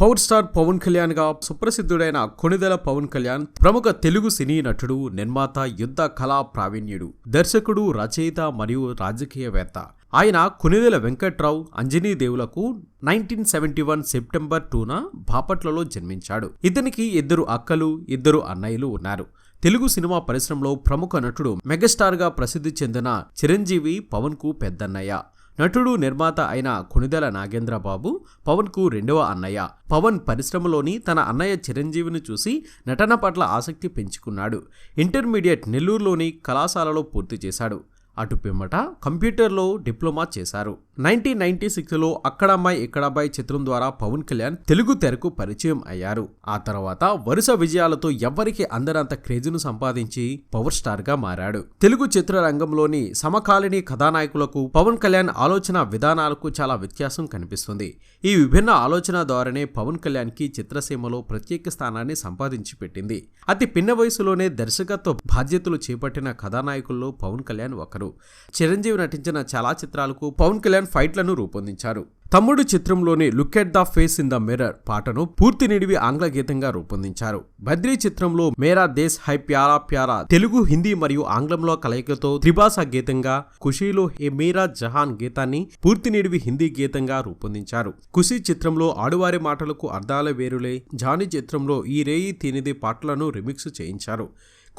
Power star Pawan కళ్యాణ్గా సుప్రసిద్ధుడైన కొణిదెల పవన్ కళ్యాణ్ ప్రముఖ తెలుగు సినీ నటుడు నిర్మాత యుద్ధ కళా ప్రావీణ్యుడు దర్శకుడు రచయిత మరియు రాజకీయవేత్త. ఆయన కొనిదెల వెంకట్రావు అంజనీ దేవులకు నైన్టీన్ సెవెంటీ వన్ సెప్టెంబర్ టూన బాపట్లలో జన్మించాడు. ఇతనికి ఇద్దరు అక్కలు ఇద్దరు అన్నయ్యలు ఉన్నారు. తెలుగు సినిమా పరిశ్రమలో ప్రముఖ నటుడు మెగాస్టార్గా ప్రసిద్ధి చెందిన చిరంజీవి పవన్కు పెద్దన్నయ్య. నటుడు నిర్మాత అయిన కొనిదెల నాగేంద్రబాబు పవన్కు రెండవ అన్నయ్య. పవన్ పరిశ్రమలోని తన అన్నయ్య చిరంజీవిని చూసి నటన పట్ల ఆసక్తి పెంచుకున్నాడు. ఇంటర్మీడియట్ నెల్లూరులోని కళాశాలలో పూర్తి చేశాడు. అటు పిమ్మట కంప్యూటర్లో డిప్లొమా చేశారు. నైన్టీన్ నైన్టీ సిక్స్లో అక్కడమ్మాయి ఇక్కడబ్బాయి చిత్రం ద్వారా పవన్ కళ్యాణ్ తెలుగు తెరకు పరిచయం అయ్యారు. ఆ తర్వాత వరుస విజయాలతో ఎవ్వరికి అందరంత క్రేజును సంపాదించి పవర్ స్టార్గా మారాడు. తెలుగు చిత్రరంగంలోని సమకాలీని కథానాయకులకు పవన్ కళ్యాణ్ ఆలోచన విధానాలకు చాలా వ్యత్యాసం కనిపిస్తుంది. ఈ విభిన్న ఆలోచన ద్వారానే పవన్ కళ్యాణ్కి చిత్రసీమలో ప్రత్యేక స్థానాన్ని సంపాదించి పెట్టింది. అతి పిన్న వయసులోనే దర్శకత్వ బాధ్యతలు చేపట్టిన కథానాయకుల్లో పవన్ కళ్యాణ్ ఒకరు. చిరంజీవి నటించిన చాలా చిత్రాలకు పవన్ కళ్యాణ్ ఫైట్లను రూపొందించారు. తమ్ముడు చిత్రంలోని look at the face in the mirror పాటను పూర్తి నిడివి ఆంగ్ల గీతంగా రూపొందించారు. బద్రీ చిత్రంలో మేరా దేశ్ హై ప్యారా ప్యారా తెలుగు హిందీ మరియు ఆంగ్లంలో కలయికతో త్రిభాష గీతంగా ఖుషీలో హే మీరా జహాన్ గీతాన్ని పూర్తి నిడివి హిందీ గీతంగా రూపొందించారు. ఖుషీ చిత్రంలో ఆడువారి మాటలకు అర్థాల వేరులే జానీ చిత్రంలో ఈ రేయి తినిది పాటలను రిమిక్స్ చేయించారు.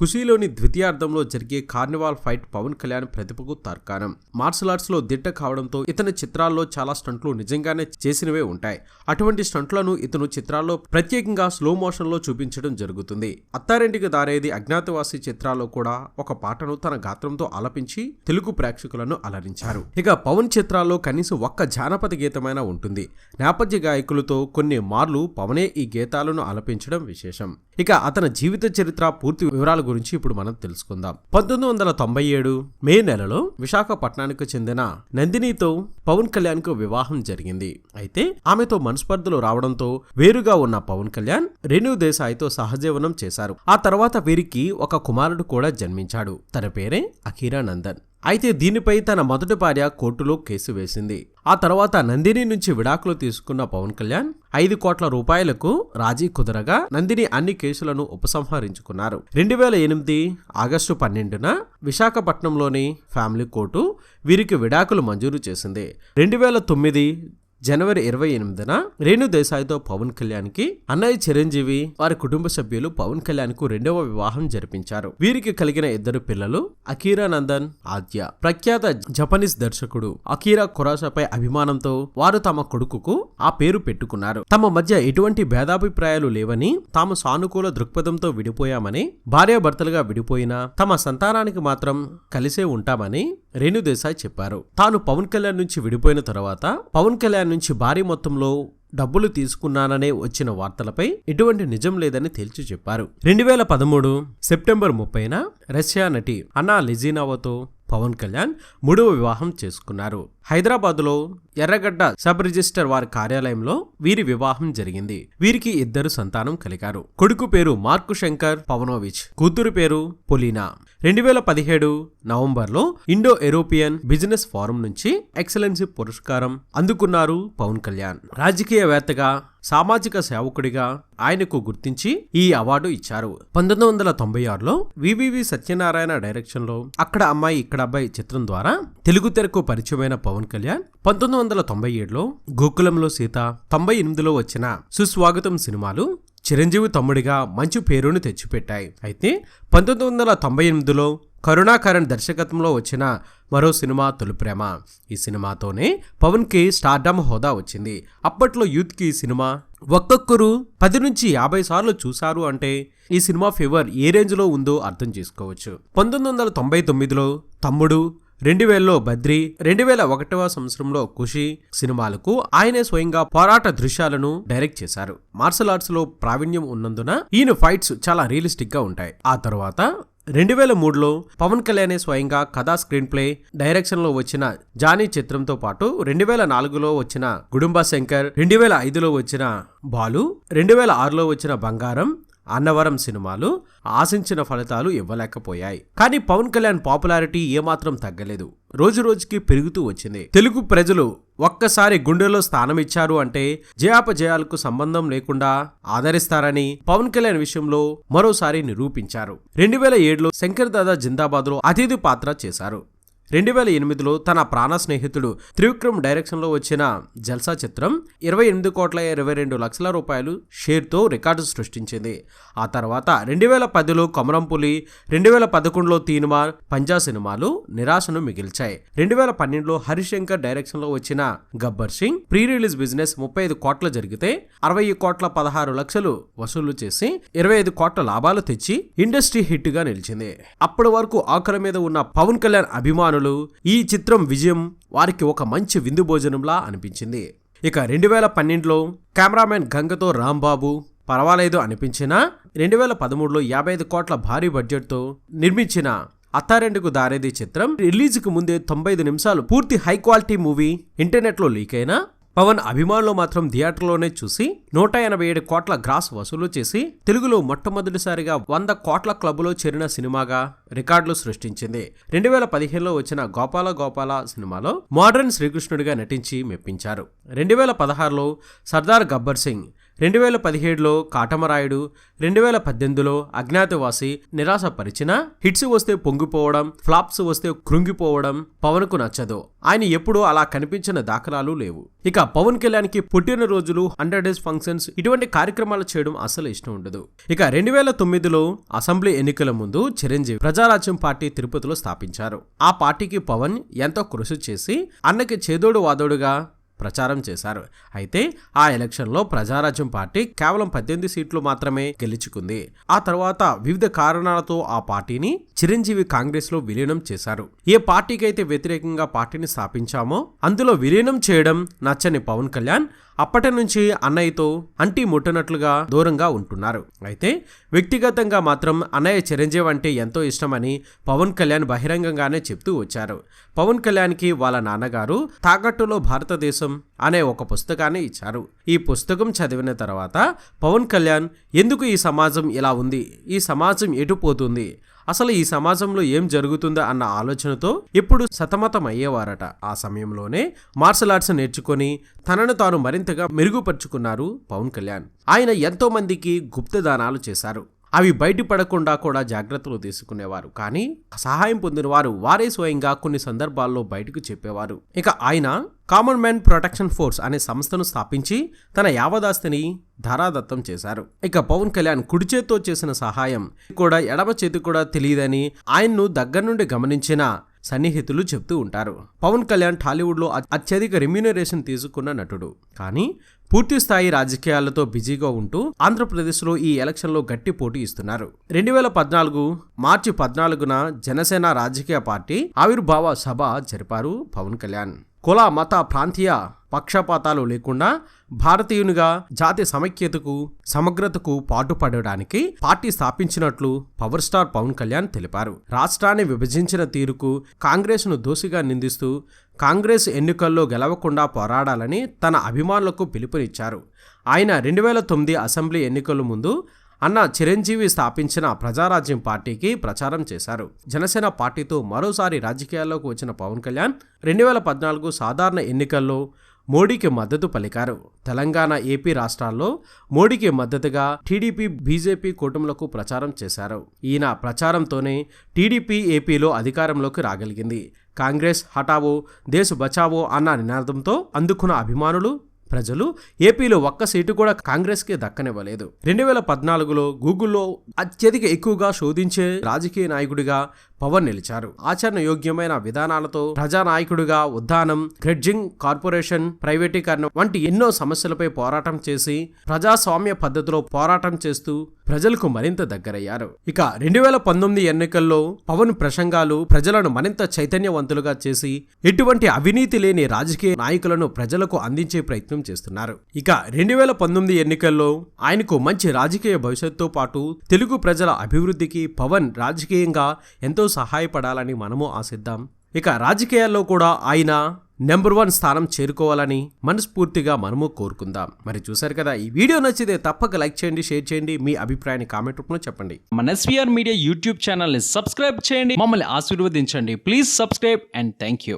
ఖుషీలోని ద్వితీయార్థంలో జరిగే కార్నివాల్ ఫైట్ పవన్ కళ్యాణ్ ప్రతిభకు తర్కానం మార్షల్ ఆర్ట్స్లో దిట్ట కావడంతో ఇతని చిత్రాల్లో చాలా స్టంట్లు నిజంగానే చేసినవే ఉంటాయి. అటువంటి స్టంట్లను ఇతను చిత్రాల్లో ప్రత్యేకంగా స్లో మోషన్లో చూపించడం జరుగుతుంది. అత్తారింటికి దారేది అజ్ఞాతవాసి చిత్రాల్లో కూడా ఒక పాటను తన గాత్రంతో ఆలపించి తెలుగు ప్రేక్షకులను అలరించారు. ఇక పవన్ చిత్రాల్లో కనీసం ఒక్క జానపద గీతమైనా ఉంటుంది. నేపథ్య గాయకులతో కొన్ని మార్లు పవనే ఈ గీతాలను ఆలపించడం విశేషం. ఇక అతని జీవిత చరిత్ర పూర్తి వివరాలు గురించి ఇప్పుడు మనం తెలుసుకుందాం. పంతొమ్మిది వందల తొంభై ఏడు మే నెలలో విశాఖపట్నానికి చెందిన నందినితో పవన్ కళ్యాణ్కు వివాహం జరిగింది. అయితే ఆమెతో మనస్పర్ధలు రావడంతో వేరుగా ఉన్న పవన్ కళ్యాణ్ రేణు దేశాయ్తో సహజీవనం చేశారు. ఆ తర్వాత వీరికి ఒక కుమారుడు కూడా జన్మించాడు. తన పేరే అఖీరా నందన్ అయితే దీనిపై తన మొదటి భార్య కోర్టులో కేసు వేసింది. ఆ తర్వాత నందిని నుంచి విడాకులు తీసుకున్న పవన్ కళ్యాణ్ ఐదు కోట్ల రూపాయలకు రాజీ కుదరగా నందిని అన్ని కేసులను ఉపసంహరించుకున్నారు. రెండు వేల ఎనిమిది ఆగస్టు పన్నెండున విశాఖపట్నంలోని ఫ్యామిలీ కోర్టు వీరికి విడాకులు మంజూరు చేసింది. రెండు వేల తొమ్మిది జనవరి ఇరవై ఎనిమిదిన రేణు దేశాయ్తో పవన్ కళ్యాణ్కి అన్నయ్య చిరంజీవి వారి కుటుంబ సభ్యులు పవన్ కళ్యాణ్కు రెండవ వివాహం జరిపించారు. వీరికి కలిగిన ఇద్దరు పిల్లలు అకీరా నందన్ ఆద్య. ప్రఖ్యాత జపనీస్ దర్శకుడు అకీరా కురాసాపై అభిమానంతో వారు తమ కొడుకుకు ఆ పేరు పెట్టుకున్నారు. తమ మధ్య ఎటువంటి భేదాభిప్రాయాలు లేవని తాము సానుకూల దృక్పథంతో విడిపోయామని భార్యాభర్తలుగా విడిపోయినా తమ సంతానానికి మాత్రం కలిసే ఉంటామని రేణుదేశాయ్ చెప్పారు. తాను పవన్ కళ్యాణ్ నుంచి విడిపోయిన తర్వాత పవన్ కళ్యాణ్ నుంచి భారీ మొత్తంలో డబ్బులు తీసుకున్నాననే వచ్చిన వార్తలపై ఎటువంటి నిజం లేదని తేల్చి చెప్పారు. రెండు వేల పదమూడు సెప్టెంబర్ ముప్పైన రష్యా నటి అన్నా లెజీనావాతో పవన్ కళ్యాణ్ మూడవ వివాహం చేసుకున్నారు. హైదరాబాద్లో ఎర్రగడ్డ సబ్ రిజిస్టర్ వారి కార్యాలయంలో వీరి వివాహం జరిగింది. వీరికి ఇద్దరు సంతానం కలిగారు. కొడుకు పేరు మార్కు శంకర్ పవనోవిచ్. కూతురు పేరు పొలీనా. రెండు వేల పదిహేడు నవంబర్లో ఇండో ఎరోపియన్ బిజినెస్ ఫోరం నుంచి ఎక్సలెన్సీ పురస్కారం అందుకున్నారు పవన్ కళ్యాణ్. రాజకీయవేత్తగా సామాజిక సేవకుడిగా ఆయనకు గుర్తించి ఈ అవార్డు ఇచ్చారు. పంతొమ్మిది వందల తొంభై ఆరులో వివివి సత్యనారాయణ డైరెక్షన్లో అక్కడ అమ్మాయి ఇక్కడ అబ్బాయి చిత్రం ద్వారా తెలుగు తెరకు పరిచయమైన పవన్ కళ్యాణ్ పంతొమ్మిది వందల తొంభై ఏడులో గోకులంలో సీత తొంభై ఎనిమిదిలో వచ్చిన సుస్వాగతం సినిమాలు చిరంజీవి తమ్ముడిగా మంచి పేరును తెచ్చిపెట్టాయి. అయితే పంతొమ్మిది వందల తొంభై ఎనిమిదిలో కరుణాకరణ్ దర్శకత్వంలో వచ్చిన మరో సినిమా తొలి ప్రేమ ఈ సినిమాతోనే పవన్కి స్టార్డమ్ హోదా వచ్చింది. అప్పట్లో యూత్కి ఈ సినిమా ఒక్కొక్కరు పది నుంచి యాభై సార్లు చూశారు అంటే ఈ సినిమా ఫీవర్ ఏ రేంజ్లో ఉందో అర్థం చేసుకోవచ్చు. పంతొమ్మిది వందల తొంభై తొమ్మిదిలో తమ్ముడు రెండు వేలలో బద్రి రెండు వేల ఒకటవ సంవత్సరంలో ఖుషి సినిమాలకు ఆయనే స్వయంగా పోరాట దృశ్యాలను డైరెక్ట్ చేశారు. మార్షల్ ఆర్ట్స్లో ప్రావీణ్యం ఉన్నందున ఈయన ఫైట్స్ చాలా రియలిస్టిక్గా ఉంటాయి. ఆ తర్వాత రెండు వేల మూడులో పవన్ కళ్యాణే స్వయంగా కథా స్క్రీన్ ప్లే డైరెక్షన్లో వచ్చిన జానీ చిత్రంతో పాటు రెండు వేల నాలుగులో వచ్చిన గుడుంబ శంకర్ రెండు వేల ఐదులో వచ్చిన బాలు రెండు వేల ఆరులో వచ్చిన బంగారం అన్నవరం సినిమాలు ఆశించిన ఫలితాలు ఇవ్వలేకపోయాయి. కానీ పవన్ కళ్యాణ్ పాపులారిటీ ఏమాత్రం తగ్గలేదు. రోజు రోజుకి పెరుగుతూ వచ్చింది. తెలుగు ప్రజలు ఒక్కసారి గుండెలో స్థానం ఇచ్చారు అంటే జయాపజయాలకు సంబంధం లేకుండా ఆదరిస్తారని పవన్ కళ్యాణ్ విషయంలో మరోసారి నిరూపించారు. రెండు వేల ఏడులో శంకర్ దాదా జిందాబాద్లో అతిథి పాత్ర చేశారు. రెండు వేల ఎనిమిదిలో తన ప్రాణ స్నేహితుడు త్రివిక్రమ్ డైరెక్షన్లో వచ్చిన జల్సా చిత్రం ఇరవై ఎనిమిది కోట్ల ఇరవై రెండు లక్షల రూపాయలు షేర్తో రికార్డు సృష్టించింది. ఆ తర్వాత రెండు వేల పదిలో కొమరంపులి రెండు వేల పదకొండులో తీనుమార్ పంజా సినిమాలు నిరాశను మిగిల్చాయి. రెండు వేల పన్నెండులో హరిశంకర్ డైరెక్షన్లో వచ్చిన Gabbar Singh pre release business ముప్పై ఐదు కోట్ల జరిగితే అరవై కోట్ల పదహారు లక్షలు వసూలు చేసి ఇరవై ఐదు కోట్ల లాభాలు తెచ్చి ఇండస్ట్రీ హిట్గా నిలిచింది. అప్పటి వరకు ఆఖరి మీద ఉన్న పవన్ కళ్యాణ్ అభిమాను అభిమానులు ఈ చిత్రం విజయం వారికి ఒక మంచి విందు భోజనంలా అనిపించింది. ఇక రెండు వేల పన్నెండులో కెమెరామెన్ గంగతో రాంబాబు పర్వాలేదు అనిపించినా రెండు వేల పదమూడులో యాభై ఐదు కోట్ల భారీ బడ్జెట్తో నిర్మించిన అత్తారెండుకు దారేది చిత్రం రిలీజ్కి ముందే తొంభై ఐదు నిమిషాలు పూర్తి హై క్వాలిటీ మూవీ ఇంటర్నెట్లో లీక్ అయినా పవన్ అభిమానులు మాత్రం థియేటర్లోనే చూసి నూట ఎనభై ఏడు కోట్ల గ్రాస్ వసూలు చేసి తెలుగులో మొట్టమొదటిసారిగా వంద కోట్ల క్లబ్లో చేరిన సినిమాగా రికార్డులు సృష్టించింది. రెండు వేల పదిహేనులో వచ్చిన గోపాల గోపాల సినిమాలో మోడర్న్ శ్రీకృష్ణుడిగా నటించి మెప్పించారు. రెండు వేల పదహారులో సర్దార్ గబ్బర్ సింగ్ రెండు వేల పదిహేడులో కాటమరాయుడు రెండు వేల పద్దెనిమిదిలో అజ్ఞాతవాసి నిరాశపరిచిన హిట్స్ వస్తే పొంగిపోవడం ఫ్లాప్స్ వస్తే కృంగిపోవడం పవన్కు నచ్చదు. ఆయన ఎప్పుడూ అలా కనిపించిన దాఖలాలు లేవు. ఇక పవన్ కళ్యాణ్కి పుట్టినరోజులు హండ్రెడ్ డేస్ ఫంక్షన్స్ ఇటువంటి కార్యక్రమాలు చేయడం అసలు ఇష్టం ఉండదు. ఇక రెండు వేల తొమ్మిదిలో అసెంబ్లీ ఎన్నికల ముందు చిరంజీవి ప్రజారాజ్యం పార్టీ తిరుపతిలో స్థాపించారు. ఆ పార్టీకి పవన్ ఎంతో కృషి చేసి అన్నకి చేదోడు వాదోడుగా ప్రచారం చేశారు. అయితే ఆ ఎలక్షన్లో ప్రజారాజ్యం పార్టీ కేవలం పద్దెనిమిది సీట్లు మాత్రమే గెలుచుకుంది. ఆ తర్వాత వివిధ కారణాలతో ఆ పార్టీని చిరంజీవి కాంగ్రెస్లో విలీనం చేశారు. ఏ పార్టీకి అయితే వ్యతిరేకంగా పార్టీని స్థాపించామో అందులో విలీనం చేయడం నచ్చని పవన్ కళ్యాణ్ అప్పటి నుంచి అన్నయ్యతో అంటి ముట్టనట్లుగా దూరంగా ఉంటున్నారు. అయితే వ్యక్తిగతంగా మాత్రం అన్నయ్య చిరంజీవి అంటే ఎంతో ఇష్టమని పవన్ కళ్యాణ్ బహిరంగంగానే చెప్తూ వచ్చారు. పవన్ కళ్యాణ్కి వాళ్ళ నాన్నగారు తాకట్టులో భారతదేశం అనే ఒక పుస్తకాన్ని ఇచ్చారు. ఈ పుస్తకం చదివిన తర్వాత పవన్ కళ్యాణ్ ఎందుకు ఈ సమాజం ఇలా ఉంది? ఈ సమాజం ఎటు పోతుంది? అసలు ఈ సమాజంలో ఏం జరుగుతుందో అన్న ఆలోచనతో ఎప్పుడు సతమతం అయ్యేవారట ఆ సమయంలోనే మార్షల్ ఆర్ట్స్ నేర్చుకొని తనను తాను మరింతగా మెరుగుపరుచుకున్నారు పవన్ కళ్యాణ్. ఆయన ఎంతో మందికి గుప్తదానాలు చేశారు. అవి బయటపడకుండా కూడా జాగ్రత్తలు తీసుకునేవారు. కానీ సహాయం పొందిన వారు వారే స్వయంగా కొన్ని సందర్భాల్లో బయటకు చెప్పేవారు. ఇక ఆయన కామన్ మ్యాన్ ప్రొటెక్షన్ ఫోర్స్ అనే సంస్థను స్థాపించి తన యావదాస్తిని ధారాదత్తం చేశారు. ఇక పవన్ కళ్యాణ్ కుడి చేత్తో చేసిన సహాయం కూడా ఎడమ చేతి కూడా తెలియదని ఆయన్ను దగ్గర నుండి గమనించిన సన్నిహితులు చెప్తూ ఉంటారు. పవన్ కళ్యాణ్ టాలీవుడ్లో అత్యధిక రెమ్యూనరేషన్ తీసుకున్న నటుడు. కానీ పూర్తి స్థాయి రాజకీయాలతో బిజీగా ఉంటూ ఆంధ్రప్రదేశ్లో ఈ ఎలక్షన్లో గట్టి పోటీ ఇస్తున్నారు. రెండు వేల పద్నాలుగు మార్చి పద్నాలుగున జనసేన రాజకీయ పార్టీ ఆవిర్భావ సభ జరిపారు పవన్ కళ్యాణ్. కుల మత ప్రాంతీయ పక్షపాతాలు లేకుండా భారతీయునిగా జాతి సమైక్యతకు సమగ్రతకు పాటుపడడానికి పార్టీ స్థాపించినట్లు పవర్ స్టార్ పవన్ కళ్యాణ్ తెలిపారు. రాష్ట్రాన్ని విభజించిన తీరుకు కాంగ్రెస్ను దోషిగా నిందిస్తూ కాంగ్రెస్ ఎన్నికల్లో గెలవకుండా పోరాడాలని తన అభిమానులకు పిలుపునిచ్చారు. ఆయన రెండు వేల తొమ్మిది అసెంబ్లీ ఎన్నికల ముందు అన్న చిరంజీవి స్థాపించిన ప్రజారాజ్యం పార్టీకి ప్రచారం చేశారు. జనసేన పార్టీతో మరోసారి రాజకీయాల్లోకి వచ్చిన పవన్ కళ్యాణ్ రెండు వేల పద్నాలుగు సాధారణ ఎన్నికల్లో మోడీకి మద్దతు పలికారు. తెలంగాణ ఏపీ రాష్ట్రాల్లో మోడీకి మద్దతుగా టీడీపీ బీజేపీ కూటములకు ప్రచారం చేశారు. ఈయన ప్రచారంతోనే టీడీపీ ఏపీలో అధికారంలోకి రాగలిగింది. కాంగ్రెస్ హటావో దేశ్ బచావో అన్న నినాదంతో అందుకున్న అభిమానులు ప్రజలు ఏపీలో ఒక్క సీటు కూడా కాంగ్రెస్కి దక్కనివ్వలేదు. రెండు వేల పద్నాలుగులో గూగుల్లో అత్యధిక ఎక్కువగా శోధించే రాజకీయ నాయకుడిగా పవన్ నిలిచారు. ఆచరణ యోగ్యమైన విధానాలతో ప్రజానాయకుడిగా ఉద్దానం గ్రెడ్జింగ్ కార్పొరేషన్ ప్రైవేటీకరణ వంటి ఎన్నో సమస్యలపై పోరాటం చేసి ప్రజాస్వామ్య పద్ధతిలో పోరాటం చేస్తూ ప్రజలకు మరింత దగ్గరయ్యారు. ఇక రెండు వేల పంతొమ్మిది ఎన్నికల్లో పవన్ ప్రసంగాలు ప్రజలను మరింత చైతన్యవంతులుగా చేసి ఎటువంటి అవినీతి లేని రాజకీయ నాయకులను ప్రజలకు అందించే ప్రయత్నం చేస్తున్నారు. ఇక రెండు వేల పంతొమ్మిది ఎన్నికల్లో ఆయనకు మంచి రాజకీయ భవిష్యత్తుతో పాటు తెలుగు ప్రజల అభివృద్ధికి పవన్ రాజకీయంగా ఎంతో సహాయపడాలని మనము ఆశిద్దాం. ఇక రాజకీయాల్లో కూడా ఆయన నెంబర్ వన్ స్థానం చేరుకోవాలని మనస్ఫూర్తిగా మనము కోరుకుందాం. మరి చూసారు కదా ఈ వీడియో నచ్చితే తప్పక లైక్ చేయండి షేర్ చేయండి మీ అభిప్రాయాన్ని కామెంట్ రూపంలో చెప్పండి. మన ఎస్వీఆర్ మీడియా యూట్యూబ్ ఛానల్ని సబ్స్క్రైబ్ చేయండి మమ్మల్ని ఆశీర్వదించండి. Please subscribe and thank you